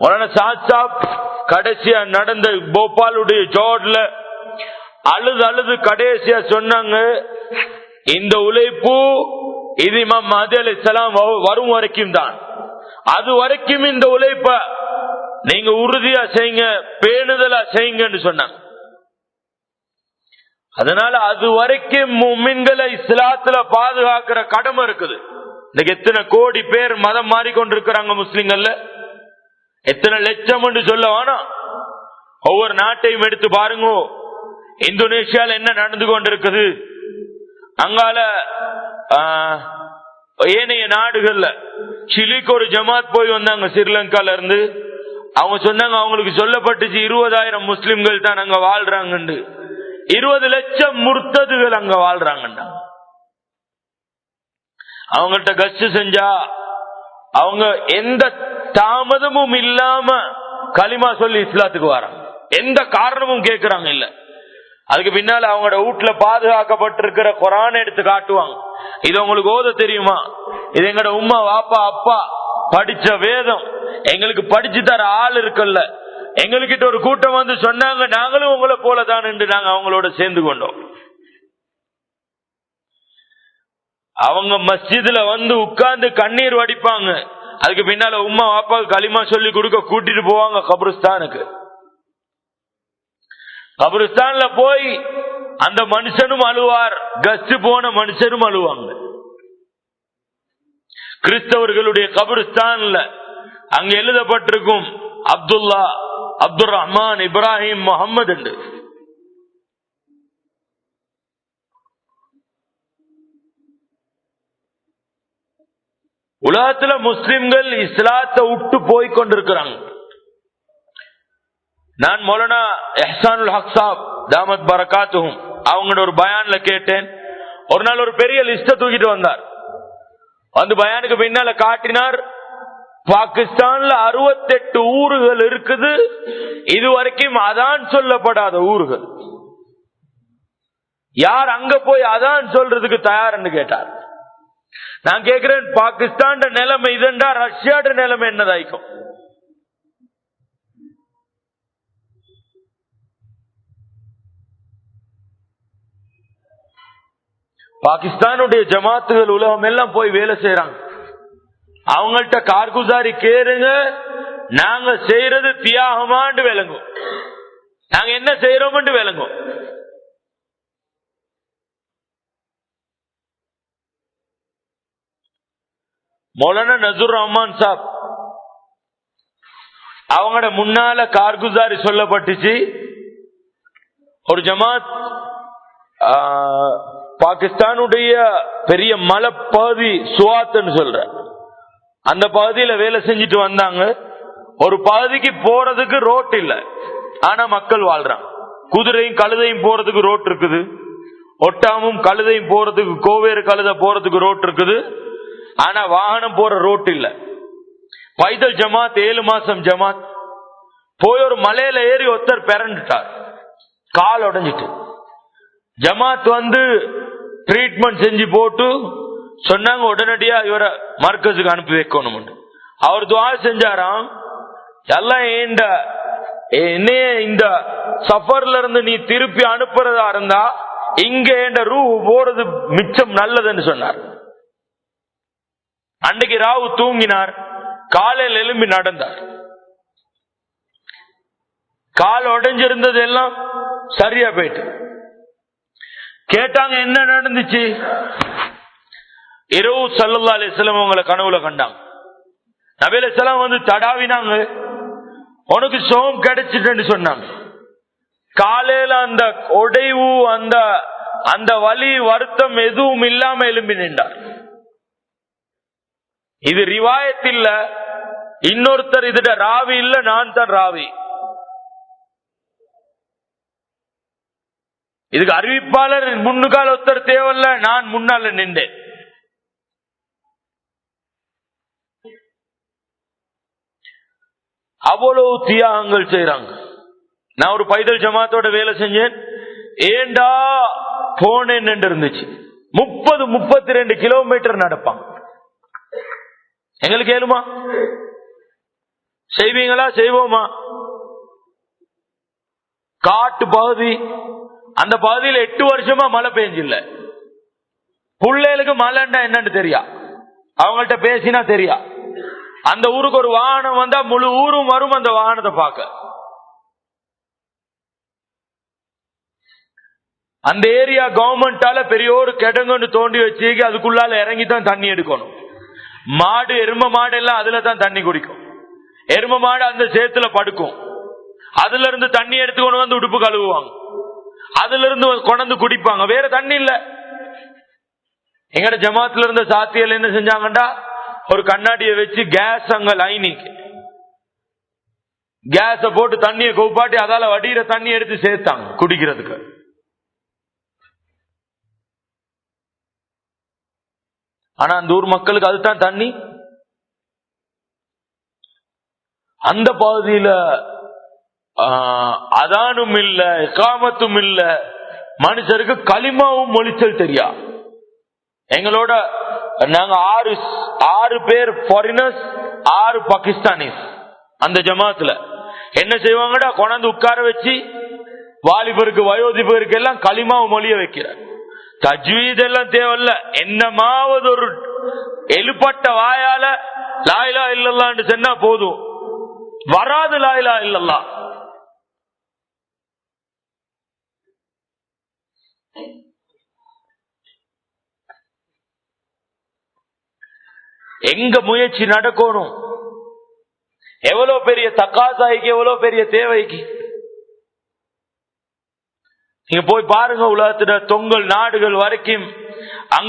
சாத் சாப் கடைசியா நடந்த போபாலுடைய ஜோட்ல அழுது அழுது கடைசியா சொன்னாங்க இந்த உழைப்பு இது இமாம் மஹதி அலைஹிஸ்ஸலாம் வ- வரும் வரைக்கும் தான். அது வரைக்கும் இந்த உழைப்ப நீங்க உறுதியா செய்யுங்க பேணுதலா செய்யுங்கன்னு சொன்னாங்க. அதனால அது வரைக்கும் முமின்களை இஸ்லாத்துல பாதுகாக்கிற கடமை இருக்குது. இன்னைக்கு எத்தனை கோடி பேர் மதம் மாறிக்கொண்டிருக்கிறாங்க முஸ்லிம்கள்ல எத்தனை லட்சம் என்று சொல்ல வேணாம் ஒவ்வொரு நாட்டையும் எடுத்து பாருங்க. இந்தோனேஷியால என்ன நடந்து கொண்டிருக்குது? அங்கால ஏனைய நாடுகள்ல சிலிக்கு ஒரு ஜமாத் போய் வந்தாங்க ஸ்ரீலங்கால இருந்து அவங்க சொன்னாங்க அவங்களுக்கு சொல்லப்பட்டுச்சு இருபதாயிரம் முஸ்லிம்கள் தான் அங்க வாழ்றாங்க இருபது லட்சம் முர்த்ததுகள் அங்க வாழ்றாங்கண்டா. அவங்கள்ட்ட கஸ்ட் செஞ்சா அவங்க எந்த தாமதமும் இல்லாம களிமா சொல்லி இஸ்லாத்துக்கு வராங்க எந்த காரணமும் கேட்கிறாங்க இல்ல. அதுக்கு பின்னால அவங்களோட வீட்டுல பாதுகாக்கப்பட்டிருக்கிற குரான் எடுத்து காட்டுவாங்க. இது உங்களுக்கு ஓத தெரியுமா? இது எங்கட உம்மா வாப்பா அப்பா படிச்ச வேதம். எங்களுக்கு படிச்சு தர ஆள் இருக்குல்ல. எங்ககிட்ட ஒரு கூட்டம் வந்து சொன்னாங்க நாங்களும் உங்களை போலதான் என்று நாங்க அவங்களோட சேர்ந்து கொண்டோம். அவங்க மஸ்ஜிதுல வந்து உட்கார்ந்து கண்ணீர் வடிப்பாங்க. அதுக்கு பின்னால உம்மா வாப்பா களிமா சொல்லி கொடுக்க கூட்டிட்டு போவாங்க கபருஸ்தானுக்கு. கபருஸ்தான்ல போய் அந்த மனுஷனும் அழுவார். கஸ்ட் போன மனுஷனும் அழுவாங்க. கிறிஸ்தவர்களுடைய கபருஸ்தான்ல அங்க எழுதப்பட்டிருக்கும் அப்துல்லா அப்துல் ரஹ்மான் இப்ராஹிம் முகமது என்று உலகத்துல முஸ்லிம்கள் இஸ்லாத்தை விட்டு போய் கொண்டிருக்கிறாங்க. நான் மௌலானா எஹ்சானுல் ஹக்ஸாப் தாமத் பரகாத்தும் அவங்களோட ஒரு பயான்ல கேட்டேன். ஒரு நாள் ஒரு பெரிய லிஸ்ட தூக்கிட்டு வந்தார். வந்து பயானுக்கு பின்னால காட்டினார் பாகிஸ்தான்ல அறுபத்தெட்டு ஊர்கள் இருக்குது இதுவரைக்கும் அதான் சொல்லப்படாத ஊர்கள். யார் அங்க போய் அதான் சொல்றதுக்கு தயார்னு கேட்டார். நான் கேட்கிறேன் பாகிஸ்தான் நிலைமை இதுண்டா ரஷ்யாட நிலைமை என்னதாய்க்கும்? பாகிஸ்தானுடைய ஜமாத்துகள் உலகம் எல்லாம் போய் வேலை செய்யறாங்க அவங்கள்ட்ட கார்குசாரி கேருங்க நாங்க செய்யறது தியாகமாண்டு விளங்கும். நாங்க என்ன செய்யறோம்னு விளங்கும். மௌலானா நசூர் ரஹ்மான் சாப். அவங்களோட முன்னால கார்குசாரி சொல்லப்பட்டுச்சு. ஒரு ஜமாத் பாகிஸ்தானுடைய பெரிய மலைப்பகுதி சுவாத்துன்னு சொல்ற. அந்த பகுதியில வேலை செஞ்சுட்டு வந்தாங்க. ஒரு பகுதிக்கு போறதுக்கு ரோட் இல்ல. ஆனா மக்கள் வாழ்றாங்க. குதிரையும் கழுதையும் போறதுக்கு ரோட் இருக்குது. ஒட்டாமும் கழுதையும் போறதுக்கு கோவேறு கழுதை போறதுக்கு ரோட் இருக்குது. ஆனா வாகனம் போற ரோட் இல்ல. பைதல் ஜமாத் ஏழு மாசம் ஜமாத். போய் ஒரு மலையில ஏறி ஒருத்தர் பிறண்டுட்டார் கால் உடைஞ்சிட்டு. ஜமாத் வந்து ட்ரீட்மெண்ட் செஞ்சு போட்டு சொன்னாங்க உடனடியா இவரை மர்க்கஸுக்கு அனுப்பி வைக்கணும் அவர் துவா செஞ்சாராம் எல்லாம் ஏண்ட என்னைய இந்த சஃபர்ல இருந்து நீ திருப்பி அனுப்புறதா இருந்தா இங்க என் ரூ போறது மிச்சம் நல்லதுன்னு சொன்னார். அன்னைக்கு ராவு தூங்கினார். காலையில் எழும்பி நடந்தார். கால் உடைஞ்சிருந்தது எல்லாம் சரியா போயிட்டு. கேட்டாங்க என்ன நடந்துச்சு? இரவு சல்லுல்லா அலிஸ்லாம் உங்களை கனவுல கண்டாங்க. நபி இஸ்லாம் வந்து தடாவினாங்க. உனக்கு சோம் கிடைச்சிட்டுன்னு சொன்னாங்க. காலையில அந்த உடைவு அந்த அந்த வலி வருத்தம் எதுவும் இல்லாம எழும்பி நின்றார். இது ரிவாயத் இல்ல. இன்னொருத்தர் இதுட ராவி இல்ல நான் தான் ராவி. இதுக்கு அறிவிப்பாளர் முன்னுக்கால ஒருத்தர் தேவையில்ல நான் முன்னால நின்றேன். அவ்வளவு தியாகங்கள் செய்யறாங்க நான் ஒரு பைதல் ஜமாத்தோட வேலை செஞ்சேன். ஏண்டா போனேன் இருந்துச்சு முப்பது முப்பத்தி ரெண்டு கிலோமீட்டர் நடப்பான். எங்களுக்கு ஏழுமா? செய்வீங்களா? செய்வோமா? காட்டு பகுதி அந்த பகுதியில் எட்டு வருஷமா மழை பெஞ்சில்ல. பிள்ளைகளுக்கு மழைன்னா என்னன்னு தெரியா? அவங்கள்ட்ட பேசினா தெரியா? அந்த ஊருக்கு ஒரு வாகனம் வந்தா முழு ஊரும் வரும் அந்த வாகனத்தை பார்க்க. அந்த ஏரியா கவர்மெண்டால பெரிய ஒரு கிடங்குன்னு தோண்டி வச்சு அதுக்குள்ளால இறங்கி தான் தண்ணி எடுக்கணும். மாடு எரும மாடு எல்லாம் அதுல தான் தண்ணி குடிக்கும். எரும மாடு அந்த சேத்துல படுக்கும். அதுல இருந்து தண்ணி எடுத்து கொண்டு வந்து உடுப்பு கழுவுவாங்க. அதுல இருந்து கொண்டு குடிப்பாங்க. வேற தண்ணி இல்ல. எங்கட ஜமாத்துல இருந்த சாத்தியல் என்ன செஞ்சாங்கண்டா? ஒரு கண்ணாடியை வச்சு கேஸ் அங்க லைனிங் கேஸ போட்டு தண்ணியை கூப்பாட்டி அதால வடிகிற தண்ணி எடுத்து சேர்த்தாங்க குடிக்கிறதுக்கு. ஆனா அந்த ஊர் மக்களுக்கு அதுதான் தண்ணி. அந்த பகுதியில அதானும் இல்ல காமத்தும் இல்ல மனுஷருக்கு களிமாவும் மொழிச்சல் தெரியா? எங்களோட நாங்க ஆறு ஆறு பேர் ஃபாரினர்ஸ் ஆறு பாகிஸ்தானிஸ் அந்த ஜமாத்துல. என்ன செய்வாங்கடா கொண்டாந்து உட்கார வச்சு வாலிபருக்கு வயோதிபருக்கு எல்லாம் களிமாவு மொழிய வைக்கிறார். தஜ்வீத் எல்லாம் தேவையில்ல. என்னமாவது ஒரு எழுப்பட்ட வாயால லாயிலா இல்லல்லான்னு சொன்னா போதும். வராது லாயிலா இல்லல்லா எங்க முயற்சி நடக்கணும்? எவ்வளவு பெரிய தக்காசாய்க்கு எவ்வளவு பெரிய தேவைக்கு? நீங்க போய் பாருங்க உலகத்துல தொங்கல் நாடுகள் வரைக்கும். அங்க